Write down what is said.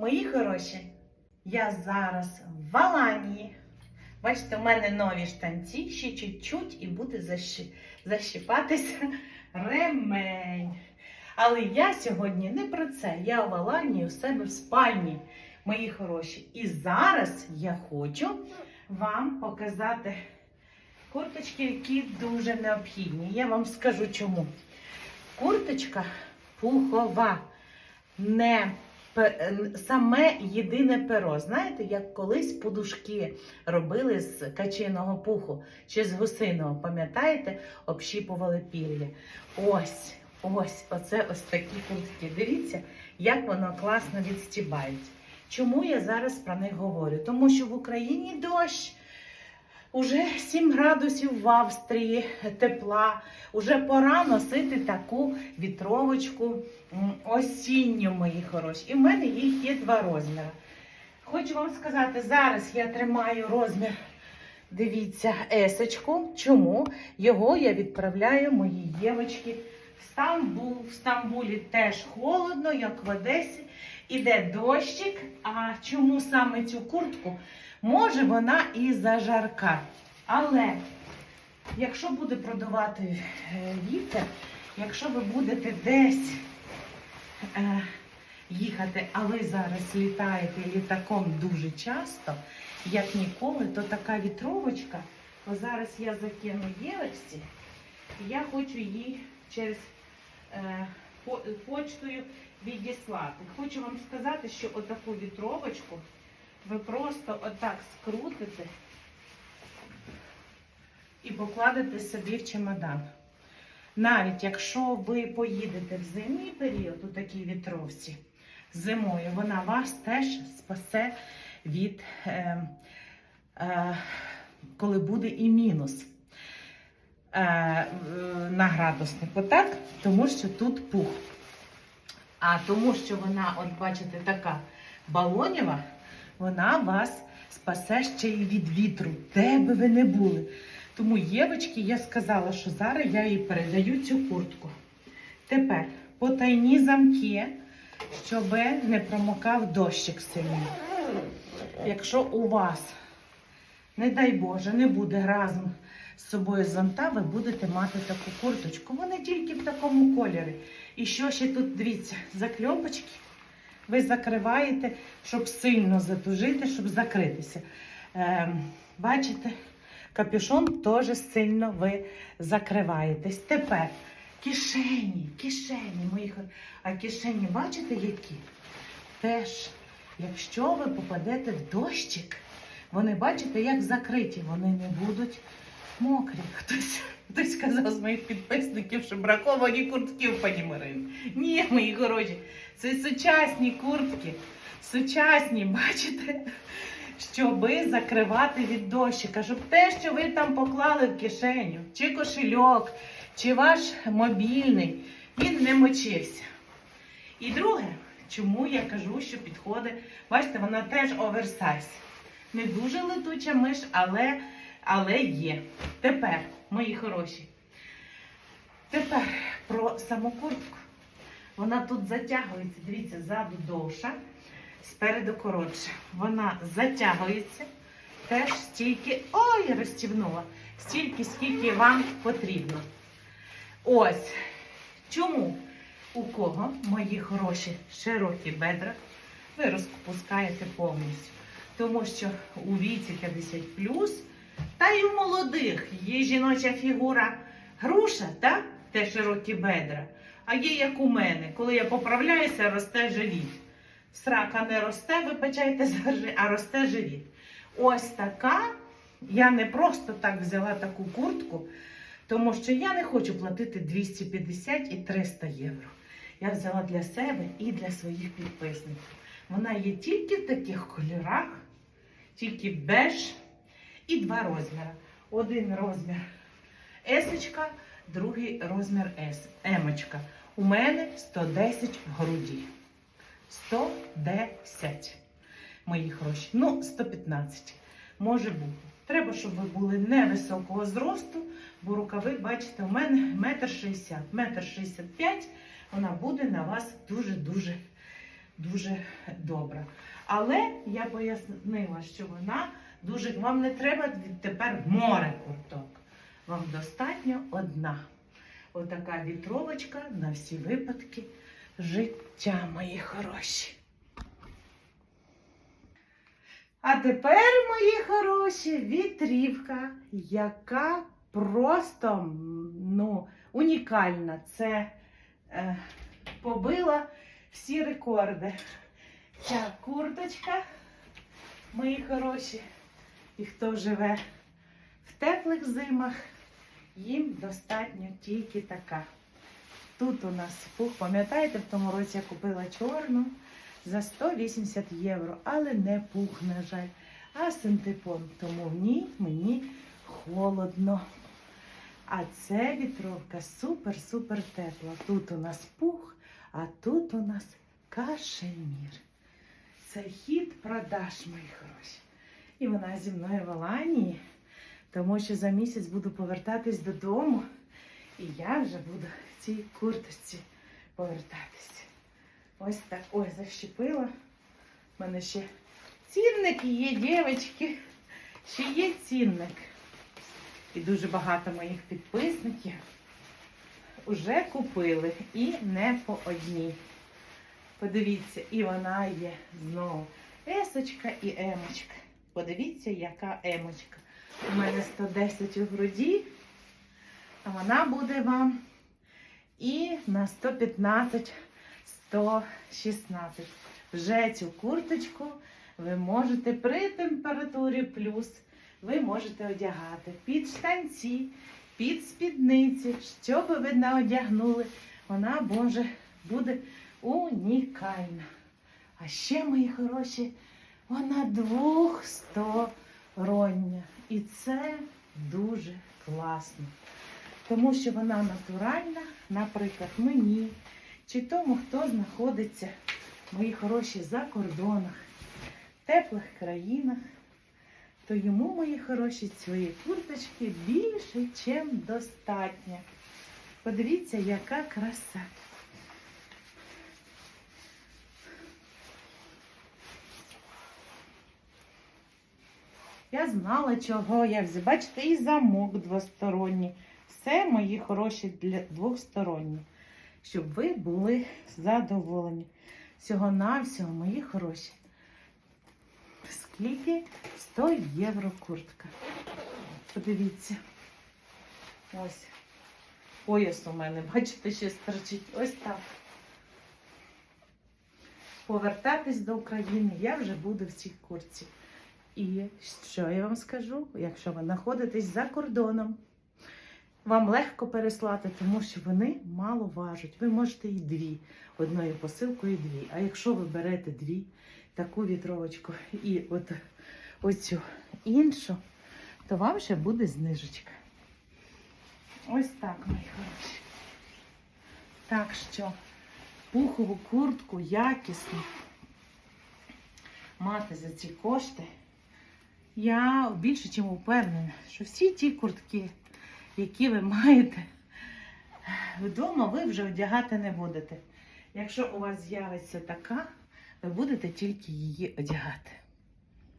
Мої хороші, я зараз в Аланії. Бачите, у мене нові штанці, ще чуть-чуть і буде защі... защіпатися ремень. Але я сьогодні не про це. Я в Аланії у себе в спальні, мої хороші. І зараз я хочу вам показати курточки, які дуже необхідні. Я вам скажу чому. Курточка пухова, не саме єдине перо. Знаєте, як колись подушки робили з качиного пуху чи з гусиного, пам'ятаєте, общіпували пір'я. Ось, ось, оце ось такі куртки. Дивіться, як воно класно відстібають. Чому я зараз про них говорю? Тому що в Україні дощ. Уже 7 градусів в Австрії тепла. Уже пора носити таку вітровочку осінню, мої хороші. І в мене їх є два розміри. Хочу вам сказати, зараз я тримаю розмір, дивіться, есочку. Чому? Його я відправляю моїй дівчинці в Стамбул. В Стамбулі теж холодно, як в Одесі. Іде дощик. А чому саме цю куртку? Може, вона і зажарка. Але якщо буде продавати е, вітер, якщо ви будете десь е, їхати, а ви зараз літаєте літаком дуже часто, як ніколи, то така вітровочка, то зараз я закину дівчинці, і я хочу її через е, почтою відіслати. Хочу вам сказати, що отаку вітровочку ви просто отак скрутите і покладете собі в чемодан. Навіть якщо ви поїдете в зимній період у такій вітровці, зимою вона вас теж спасе від, е, е, коли буде і мінус е, е, на градуснику, так? Тому що тут пух. А тому, що вона, от бачите, така балоніва, вона вас спасе ще й від вітру, де би ви не були. Тому, Євочки, я сказала, що зараз я їй передаю цю куртку. Тепер потайні замки, щоб не промокав дощик сильно. Якщо у вас, не дай Боже, не буде разом з собою зонта, ви будете мати таку курточку. Вони тільки в такому кольорі. І що ще тут, дивіться, закльопочки ви закриваєте, щоб сильно затужити, щоб закритися. Ем, бачите, капюшон теж сильно ви закриваєтесь. Тепер кишені, кишені мої А кишені, бачите, які? Теж, якщо ви попадете в дощик, вони бачите, як закриті, вони не будуть мокрі. Хтось, хтось сказав з моїх підписників, що браковані куртки в пані. Ні, мої хороші, це сучасні куртки. Сучасні, бачите? Щоби закривати від дощика, щоб те, що ви там поклали в кишеню, чи кошельок, чи ваш мобільний, він не мочився. І друге, чому я кажу, що підходить, бачите, вона теж оверсайз. Не дуже летуча миш, але, але є. Тепер, мої хороші, тепер про саму куртку. Вона тут затягується, дивіться, ззаду довша, спереду коротша. Вона затягується теж стільки, ой, розстібнула, стільки, скільки вам потрібно. Ось. Чому? У кого мої хороші широкі бедра, ви розпускаєте повністю. Тому що у віці 50 та й у молодих є жіноча фігура груша, так? Те широкі бедра. А є як у мене, коли я поправляюся, росте живіт. Срака не росте, ржи, а росте живіт. Ось така. Я не просто так взяла таку куртку, тому що я не хочу платити 250 і 300 євро. Я взяла для себе і для своїх підписників. Вона є тільки в таких кольорах, тільки беж і два розміри. Один розмір есочка, другий розмір С. Емочка. У мене 110 в груді. 110. Мої хороші. Ну, 115. Може бути. Треба, щоб ви були невисокого зросту, бо рукави, бачите, у мене метр шістдесят. Метр шістдесят п'ять, вона буде на вас дуже-дуже дуже добра. Але я пояснила, що вона дуже вам не треба тепер море курток. Вам достатньо одна. Отака вітровочка на всі випадки життя, мої хороші. А тепер, мої хороші, вітрівка, яка просто ну, унікальна. Це е, побила всі рекорди. Ця курточка, мої хороші, і хто живе в теплих зимах, їм достатньо тільки така. Тут у нас пух, пам'ятаєте, в тому році я купила чорну за 180 євро, але не пух, на жаль, а синтепон. Тому в ній мені холодно. А це вітровка супер-супер тепла. Тут у нас пух, а тут у нас кашемір. Це хід продаж, мої хороші. І вона зі мною в Аланії, тому що за місяць буду повертатись додому, і я вже буду в цій курточці повертатися. Ось так. Ой, защепила. У мене ще цінник є, дівчатки. Ще є цінник. І дуже багато моїх підписників вже купили. І не по одній. Подивіться, і вона є знову есочка і емочка. Подивіться, яка емочка. У мене 110 у груді, а вона буде вам і на 115, 116. Вже цю курточку ви можете при температурі плюс, ви можете одягати під штанці, під спідниці, що би ви не одягнули, вона може буде унікальна. А ще, мої хороші, вона двохстороння. І це дуже класно. Тому що вона натуральна, наприклад, мені чи тому, хто знаходиться, мої хороші, за кордонах, теплих країнах, то йому, мої хороші, цієї курточки більше, ніж достатньо. Подивіться, яка краса. Я знала, чого я взяла. Бачите, і замок двосторонній. Все мої хороші для двосторонні. Щоб ви були задоволені. Всього-навсього, мої хороші. Скільки 100 євро куртка. Подивіться. Ось. Пояс у мене, бачите, ще стерчить. Ось так. Повертатись до України я вже буду в цій курці. І що я вам скажу? Якщо ви знаходитесь за кордоном, вам легко переслати, тому що вони мало важать. Ви можете і дві, одною посилкою і дві. А якщо ви берете дві, таку вітровочку і от оцю іншу, то вам ще буде знижечка. Ось так, мої хороші. Так що пухову куртку якісну мати за ці кошти. Я більше чим впевнена, що всі ті куртки, які ви маєте вдома, ви вже одягати не будете. Якщо у вас з'явиться така, ви будете тільки її одягати.